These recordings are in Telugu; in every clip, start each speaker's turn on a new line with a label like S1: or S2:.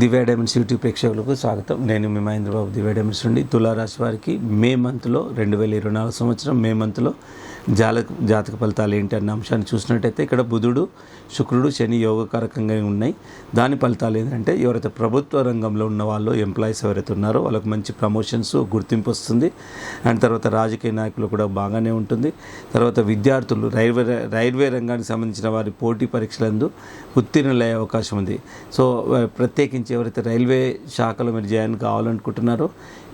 S1: దివ్య డైమండ్స్ యూట్యూబ్ ప్రేక్షకులకు స్వాగతం. నేను మీ మహేంద్రబాబు దివ్య డైమండ్స్ నుండి. తులారాశి వారికి మే మంత్లో రెండు వేల ఇరవై నాలుగు సంవత్సరం మే మంత్లో జాలక జాతక ఫలితాలు ఏంటి అన్న అంశాన్ని చూసినట్టయితే ఇక్కడ బుధుడు శుక్రుడు శని యోగకారకంగా ఉన్నాయి. దాని ఫలితాలు ఏంటంటే ఎవరైతే ప్రభుత్వ రంగంలో ఉన్న వాళ్ళు ఎంప్లాయీస్ ఎవరైతే ఉన్నారో వాళ్ళకి మంచి ప్రమోషన్స్ గుర్తింపు వస్తుంది. అండ్ తర్వాత రాజకీయ నాయకులు కూడా బాగానే ఉంటుంది. తర్వాత విద్యార్థులు రైల్వే రైల్వే రంగానికి సంబంధించిన వారి పోటీ పరీక్షలందు ఉత్తీర్ణులయ్యే అవకాశం ఉంది. సో ప్రత్యేకించి ప్రత్యేకించి ఎవరైతే రైల్వే శాఖలో మీరు జాయిన్ కావాలనుకుంటున్నారో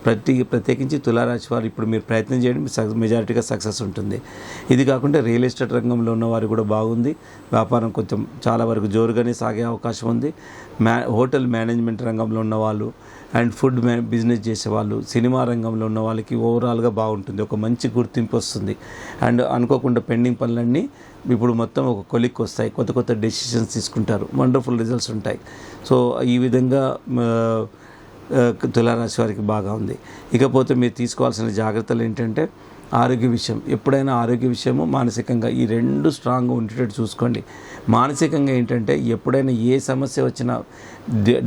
S1: ప్రతి ప్రత్యేకించి తులారాశి వారు ఇప్పుడు మీరు ప్రయత్నం చేయండి సక్ మెజారిటీగా సక్సెస్ ఉంటుంది. ఇది కాకుండా రియల్ ఎస్టేట్ రంగంలో ఉన్నవారు కూడా బాగుంది. వ్యాపారం కొంచెం చాలా వరకు జోరుగానే సాగే అవకాశం ఉంది. మ్యా హోటల్ మేనేజ్మెంట్ రంగంలో ఉన్న వాళ్ళు అండ్ ఫుడ్ మే బిజినెస్ చేసేవాళ్ళు సినిమా రంగంలో ఉన్న వాళ్ళకి ఓవరాల్గా బాగుంటుంది. ఒక మంచి గుర్తింపు వస్తుంది. అండ్ అనుకోకుండా పెండింగ్ పనులన్నీ ఇప్పుడు మొత్తం ఒక కొలిక్ వస్తాయి. కొత్త కొత్త డెసిషన్స్ తీసుకుంటారు. వండర్ఫుల్ రిజల్ట్స్ ఉంటాయి. సో ఈ విధంగా తులారాశి వారికి బాగా ఉంది. ఇకపోతే మీరు తీసుకోవాల్సిన జాగ్రత్తలు ఏంటంటే ఆరోగ్య విషయం. ఎప్పుడైనా ఆరోగ్య విషయము మానసికంగా ఈ రెండు స్ట్రాంగ్గా ఉండేటట్టు చూసుకోండి. మానసికంగా ఏంటంటే ఎప్పుడైనా ఏ సమస్య వచ్చినా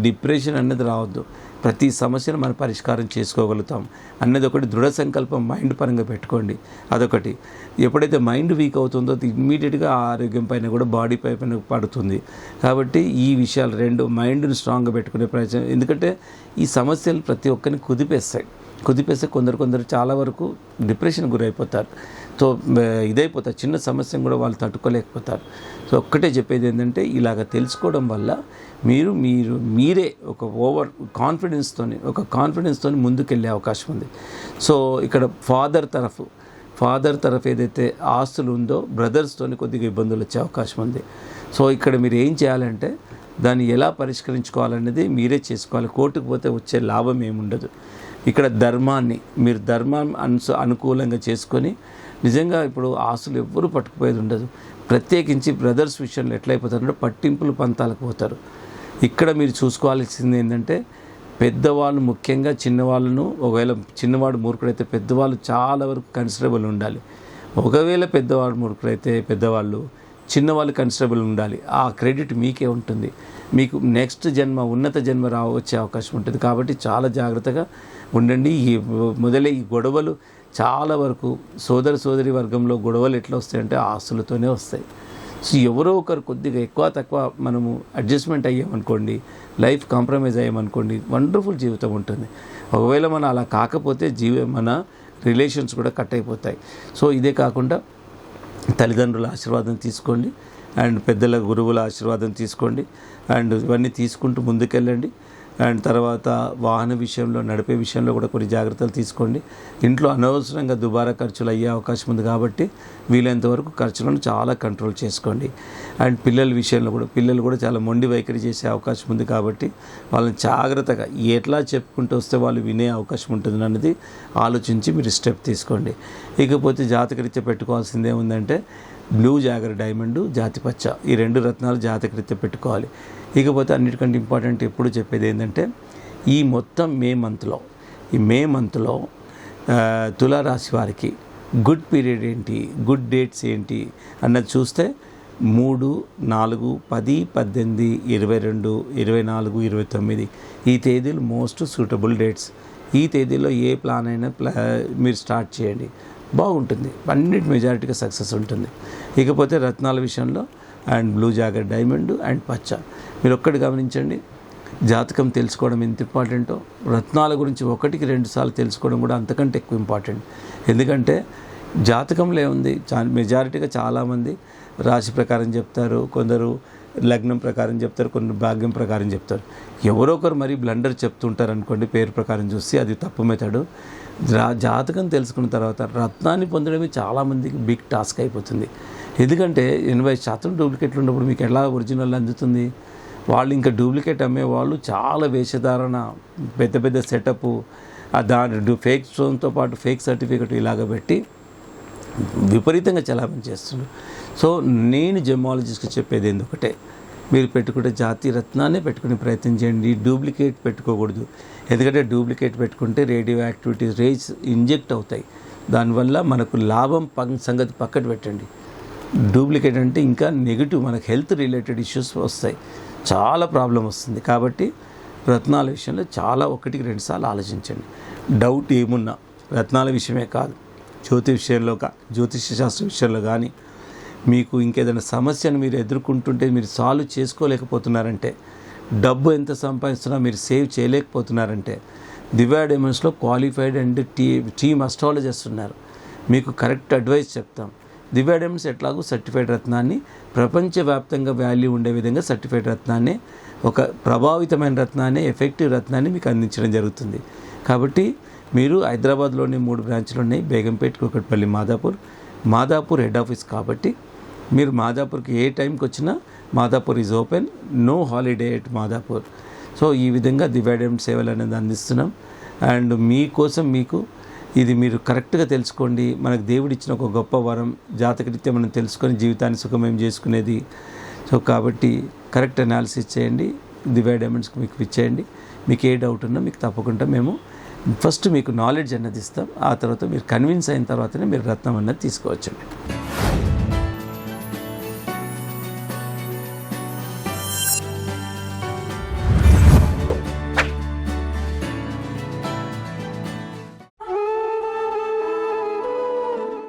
S1: డిప్రెషన్ అనేది రావద్దు. ప్రతి సమస్యను మనం పరిష్కారం చేసుకోగలుగుతాం. అన్నది ఒకటి దృఢ సంకల్పం మైండ్ పరంగా పెట్టుకోండి. అదొకటి. ఎప్పుడైతే మైండ్ వీక్ అవుతుందో అది ఇమ్మీడియట్గా ఆరోగ్యం పైన కూడా బాడీ పైన పడుతుంది. కాబట్టి ఈ విషయాలు రెండు మైండ్ని స్ట్రాంగ్గా పెట్టుకునే ప్రయత్నం. ఎందుకంటే ఈ సమస్యలు ప్రతి ఒక్కరిని కుదిపేస్తాయి. కుదిపేస్తే కొందరు కొందరు చాలా వరకు డిప్రెషన్ గురైపోతారు. సో ఇదైపోతారు. చిన్న సమస్యను కూడా వాళ్ళు తట్టుకోలేకపోతారు. సో ఒక్కటే చెప్పేది ఏంటంటే ఇలాగ తెలుసుకోవడం వల్ల మీరు మీరు మీరే ఒక ఓవర్ కాన్ఫిడెన్స్తోని ఒక కాన్ఫిడెన్స్తోని ముందుకెళ్ళే అవకాశం ఉంది. సో ఇక్కడ ఫాదర్ తరఫు ఫాదర్ తరఫు ఏదైతే ఆస్తులు ఉందో బ్రదర్స్తోని కొద్దిగా ఇబ్బందులు వచ్చే అవకాశం ఉంది. సో ఇక్కడ మీరు ఏం చేయాలంటే దాన్ని ఎలా పరిష్కరించుకోవాలనేది మీరే చేసుకోవాలి. కోర్టుకు పోతే వచ్చే లాభం ఏముండదు. ఇక్కడ ధర్మాన్ని మీరు ధర్మం అను అనుకూలంగా చేసుకొని నిజంగా ఇప్పుడు ఆస్తులు ఎవ్వరూ పట్టుకుపోయేది ఉండదు. ప్రత్యేకించి బ్రదర్స్ విషయంలో ఎట్లయిపోతారంటే పట్టింపులు పంతాలకు పోతారు. ఇక్కడ మీరు చూసుకోవాల్సింది ఏంటంటే పెద్దవాళ్ళు ముఖ్యంగా చిన్నవాళ్ళను ఒకవేళ చిన్నవాడు మూర్ఖుడైతే పెద్దవాళ్ళు చాలా వరకు కన్సిడరబుల్ ఉండాలి. ఒకవేళ పెద్దవాడు మూర్ఖుడైతే పెద్దవాళ్ళు చిన్నవాళ్ళు కన్సిడరబుల్ ఉండాలి. ఆ క్రెడిట్ మీకే ఉంటుంది. మీకు నెక్స్ట్ జన్మ ఉన్నత జన్మ రా వచ్చే అవకాశం ఉంటుంది. కాబట్టి చాలా జాగ్రత్తగా ఉండండి. ఈ మొదలే ఈ గొడవలు చాలా వరకు సోదర సోదరి వర్గంలో గొడవలు ఎట్లా వస్తాయంటే ఆస్తులతోనే వస్తాయి. సో ఎవరో ఒకరు కొద్దిగా ఎక్కువ తక్కువ మనము అడ్జస్ట్మెంట్ అయ్యామనుకోండి లైఫ్ కాంప్రమైజ్ అయ్యామనుకోండి వండర్ఫుల్ జీవితం ఉంటుంది. ఒకవేళ మనం అలా కాకపోతే జీవ మన రిలేషన్స్ కూడా కట్ అయిపోతాయి. సో ఇదే కాకుండా తల్లిదండ్రుల ఆశీర్వాదం తీసుకోండి. అండ్ పెద్దల గురువుల ఆశీర్వాదం తీసుకోండి. అండ్ ఇవన్నీ తీసుకుంటూ ముందుకెళ్ళండి. అండ్ తర్వాత వాహన విషయంలో నడిపే విషయంలో కూడా కొన్ని జాగ్రత్తలు తీసుకోండి. ఇంట్లో అనవసరంగా దుబారా ఖర్చులు అయ్యే అవకాశం ఉంది కాబట్టి వీలైనంత వరకు ఖర్చులను చాలా కంట్రోల్ చేసుకోండి. అండ్ పిల్లల విషయంలో కూడా పిల్లలు కూడా చాలా మొండి వైఖరి చేసే అవకాశం ఉంది కాబట్టి వాళ్ళని జాగ్రత్తగా ఎట్లా చెప్పుకుంటూ వస్తే వాళ్ళు వినే అవకాశం ఉంటుంది అన్నది ఆలోచించి మీరు స్టెప్ తీసుకోండి. ఇకపోతే జాతకరీత్యా పెట్టుకోవాల్సింది ఏముందంటే బ్లూ జాగర్ డైమండ్ జాతిపచ్చ ఈ రెండు రత్నాలు జాతకరీత్యా పెట్టుకోవాలి. ఇకపోతే అన్నిటికంటే ఇంపార్టెంట్ ఎప్పుడు చెప్పేది ఏంటంటే ఈ మొత్తం మే మంత్లో ఈ మే మంత్లో తులారాశి వారికి గుడ్ పీరియడ్ ఏంటి గుడ్ డేట్స్ ఏంటి అన్నది చూస్తే మూడు నాలుగు పది పద్దెనిమిది ఇరవై రెండు ఇరవై నాలుగు ఇరవై తొమ్మిది ఈ తేదీలు మోస్ట్ సూటబుల్ డేట్స్. ఈ తేదీలో ఏ ప్లాన్ అయినా ప్లా మీరు స్టార్ట్ చేయండి. బాగుంటుంది. అన్నిటి మెజారిటీగా సక్సెస్ ఉంటుంది. ఇకపోతే రత్నాల విషయంలో and blue jager diamond and పచ్చ. మీరు ఒక్కటి గమనించండి. జాతకం తెలుసుకోవడం ఎంత ఇంపార్టెంటో రత్నాల గురించి ఒకటికి రెండు సార్లు తెలుసుకోవడం కూడా అంతకంటే ఎక్కువ ఇంపార్టెంట్. ఎందుకంటే జాతకంలో ఏముంది? చా మెజారిటీగా చాలామంది రాశి ప్రకారం చెప్తారు కొందరు లగ్నం ప్రకారం చెప్తారు కొన్ని భాగ్యం ప్రకారం చెప్తారు. ఎవరో ఒకరు మరీ బ్లండర్ చెప్తుంటారు అనుకోండి పేరు ప్రకారం చూసి అది తప్పు మెథడు. జా జాతకం తెలుసుకున్న తర్వాత రత్నాన్ని పొందడమే చాలామందికి బిగ్ టాస్క్ అయిపోతుంది. ఎందుకంటే ఎనభై శాతం డూప్లికేట్లు ఉన్నప్పుడు మీకు ఎలా ఒరిజినల్ అందుతుంది? వాళ్ళు ఇంకా డూప్లికేట్ అమ్మే వాళ్ళు చాలా వేషధారణ పెద్ద పెద్ద సెటప్ దాని ఫేక్ స్టోన్తో పాటు ఫేక్ సర్టిఫికెట్ ఇలాగ పెట్టి విపరీతంగా చలామణి చేస్తున్నారు. సో నేను జెమాలజిస్ట్కి చెప్పేది ఎందుకంటే మీరు పెట్టుకుంటే జాతి రత్నాన్ని పెట్టుకునే ప్రయత్నం చేయండి డూప్లికేట్ పెట్టుకోకూడదు. ఎందుకంటే డూప్లికేట్ పెట్టుకుంటే రేడియో యాక్టివిటీస్ రేస్ ఇంజెక్ట్ అవుతాయి. దానివల్ల మనకు లాభం పం- సంగతి పక్కన పెట్టండి. డూప్లికేట్ అంటే ఇంకా నెగిటివ్ మనకు హెల్త్ రిలేటెడ్ ఇష్యూస్ వస్తాయి. చాలా ప్రాబ్లం వస్తుంది. కాబట్టి రత్నాల విషయంలో చాలా ఒకటికి రెండుసార్లు ఆలోచించండి. డౌట్ ఏమున్నా రత్నాల విషయమే కాదు. జ్యోతి విషయంలో కా జ్యోతిష శాస్త్ర విషయంలో కానీ మీకు ఇంకేదైనా సమస్యను మీరు ఎదుర్కొంటుంటే మీరు సాల్వ్ చేసుకోలేకపోతున్నారంటే డబ్బు ఎంత సంపాదిస్తున్నా మీరు సేవ్ చేయలేకపోతున్నారంటే Divya డైమండ్స్లో qualified and T team astrologers ఉన్నారు. మీకు కరెక్ట్ అడ్వైస్ చెప్తాం. దివ్యాడమ్స్ ఎట్లాగో సర్టిఫైడ్ రత్నాన్ని ప్రపంచవ్యాప్తంగా వాల్యూ ఉండే విధంగా సర్టిఫైడ్ రత్నాన్ని ఒక ప్రభావితమైన రత్నాన్ని ఎఫెక్టివ్ రత్నాన్ని మీకు అందించడం జరుగుతుంది. కాబట్టి మీరు హైదరాబాద్లోని మూడు బ్రాంచ్లు ఉన్నాయి. బేగంపేట్ కుకట్పల్లి మాదాపూర్. మాదాపూర్ హెడ్ ఆఫీస్ కాబట్టి మీరు మాదాపూర్కి ఏ టైంకి వచ్చినా Madhapur is open. No holiday at Madhapur. So ఈ విధంగా దివైడెంట్ సేవలు అనేది అందిస్తున్నాం. అండ్ మీకోసం మీకు ఇది మీరు కరెక్ట్గా తెలుసుకోండి. మనకు దేవుడు ఇచ్చిన ఒక గొప్ప వరం జాతకరీత్యా మనం తెలుసుకొని జీవితాన్ని సుఖమయం చేసుకునేది. సో కాబట్టి కరెక్ట్ అనాలిసిస్ చేయండి. దివై డైమండ్స్కి మీకు ఇచ్చేయండి. మీకు ఏ డౌట్ ఉన్నా మీకు తప్పకుండా మేము ఫస్ట్ మీకు నాలెడ్జ్ అన్నది ఇస్తాం. ఆ తర్వాత మీరు కన్విన్స్ అయిన తర్వాతనే మీరు రత్నం అన్నది తీసుకోవచ్చండి.